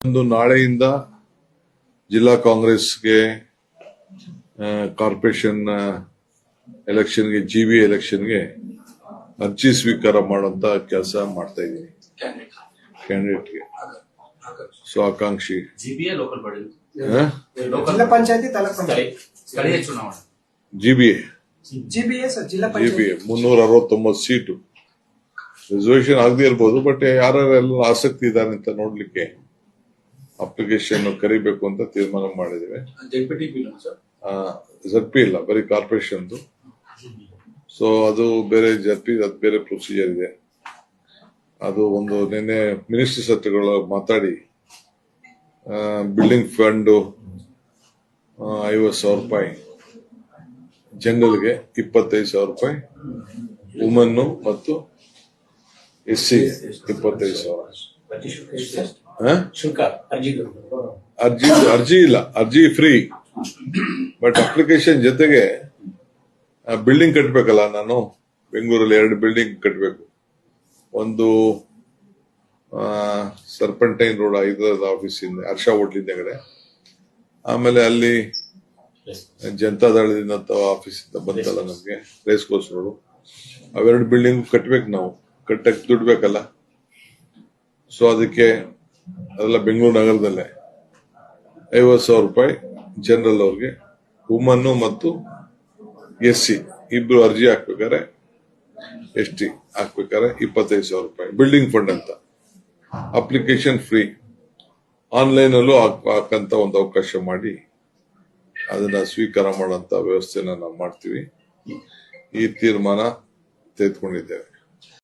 ಒಂದು ನಾಳೆಯಿಂದ ಜಿಲ್ಲಾ ಕಾಂಗ್ರೆಸ್ಗೆ ಕಾರ್ಪೊರೇಷನ್ ಎಲೆಕ್ಷನ್ಗೆ ಜಿ ಬಿ ಎಲೆಕ್ಷನ್ಗೆ ಅರ್ಜಿ ಸ್ವೀಕಾರ ಮಾಡುವಂತ ಕೆಲಸ ಮಾಡ್ತಾ ಇದ್ದೀನಿ. ಕ್ಯಾಂಡಿಡೇಟ್ಗೆ. ಸೊ ಆಕಾಂಕ್ಷಿ. ಜಿಬಿಎ ಲೋಕಲ್ ಬಾಡಿ ಆ? ಜಿಲ್ಲಾ ಪಂಚಾಯತಿ ತಾಲೂಕ್ ಪಂಚಾಯತಿ. ಸ್ಥಳೀಯ ಚುನಾವಣೆ. ಜಿ ಬಿ ಜಿಬಿಎಸ್ ಜಿಲ್ಲಾ ಜಿ ಬಿ ಪಂಚಾಯತಿ ಮುನ್ನೂರ ಅರವತ್ತೊಂಬತ್ತು ಸೀಟು. ರಿಸರ್ವೇಶನ್ ಆಗದೆ ಇರ್ಬೋದು ಬಟ್ ಯಾರ್ಯಾರೆಲ್ಲ ಆಸಕ್ತಿ ಇದ್ದಾರೆ ಅಂತ ನೋಡ್ಲಿಕ್ಕೆ ಅಪ್ಲಿಕೇಶನ್ ಕರಿಬೇಕು ಅಂತ ತೀರ್ಮಾನ ಮಾಡಿದ್ದೇವೆ. ಜಡ್ಪಿ ಇಲ್ಲ ಬರೀ ಕಾರ್ಪೊರೇಷನ್ದು. ಸೊ ಅದು ಬೇರೆ ಜಡ್ಪಿ ಅದು ಬೇರೆ ಪ್ರೊಸೀಜರ್ ಇದೆ. ಅದು ಒಂದು ನಿನ್ನೆ ಮಿನಿಸ್ಟ್ರಿ ಸತ್ಯಗಳು ಮಾತಾಡಿ ಬಿಲ್ಡಿಂಗ್ ಫಂಡು ಐವತ್ತು ಸಾವಿರ ರೂಪಾಯಿ. ಜನರಲ್ಗೆ ಇಪ್ಪತ್ತೈದು ಸಾವಿರ ರೂಪಾಯಿ. ವುಮನ್ನು ಮತ್ತು ಎಸ್ ಸಿ ಇಪ್ಪತ್ತೈದು ಸಾವಿರ. ಅರ್ಜಿ ಅರ್ಜಿ ಇಲ್ಲ ಅರ್ಜಿ ಫ್ರೀ ಬಟ್ ಅಪ್ಲಿಕೇಶನ್ ಜೊತೆಗೆ ಬಿಲ್ಡಿಂಗ್ ಕಟ್ಟಬೇಕಲ್ಲ ನಾನು. ಬೆಂಗಳೂರಲ್ಲಿ ಎರಡು ಬಿಲ್ಡಿಂಗ್ ಕಟ್ಟಬೇಕು ಒಂದು ಸರ್ಪಂಟೈನ್ ರೋಡ್ ಹೈದರಾಬಾದ್ ಆಫೀಸ್ ಇಂದ ಹರ್ಷ ಹೋಟ್ಲಿಂದಗಡೆ ಆಮೇಲೆ ಅಲ್ಲಿ ಜನತಾದಳದಿಂದ ಆಫೀಸ್ ಇಂದ ಬಂತಲ್ಲ ನಮಗೆ ರೇಸ್ ಕೋರ್ಸ್ ರೋಡು ಅವೆರಡು ಬಿಲ್ಡಿಂಗ್ ಕಟ್ಬೇಕು ನಾವು. ಕಟ್ಟಕ್ಕೆ ದುಡ್ಡು ಬೇಕಲ್ಲ ಸೊ ಅದಕ್ಕೆ ಅದೆಲ್ಲ ಬೆಂಗಳೂರು ನಗರದಲ್ಲೇ. ಐವತ್ತು ಸಾವಿರ ರೂಪಾಯಿ ಜನರಲ್ ಅವ್ರಿಗೆ ವುಮನ್ನು ಮತ್ತು ಎಸ್ ಸಿ. ಇಬ್ರು ಅರ್ಜಿ ಹಾಕ್ಬೇಕಾರೆ ಎಸ್ ಟಿ ಹಾಕ್ಬೇಕಾರೆ ಇಪ್ಪತ್ತೈದು ಸಾವಿರ ರೂಪಾಯಿ. ಬಿಲ್ಡಿಂಗ್ ಫಂಡ್ ಅಂತ. ಅಪ್ಲಿಕೇಶನ್ ಫ್ರೀ ಆನ್ಲೈನ್ ಅಲ್ಲೂ ಹಾಕ್- ಹಾಕಂತ ಒಂದು ಅವಕಾಶ ಮಾಡಿ ಅದನ್ನ ಸ್ವೀಕಾರ ಮಾಡುವಂತ ವ್ಯವಸ್ಥೆನ ನಾವು ಮಾಡ್ತೀವಿ. ಈ ತೀರ್ಮಾನ ತೆಗೆದುಕೊಂಡಿದ್ದೇವೆ.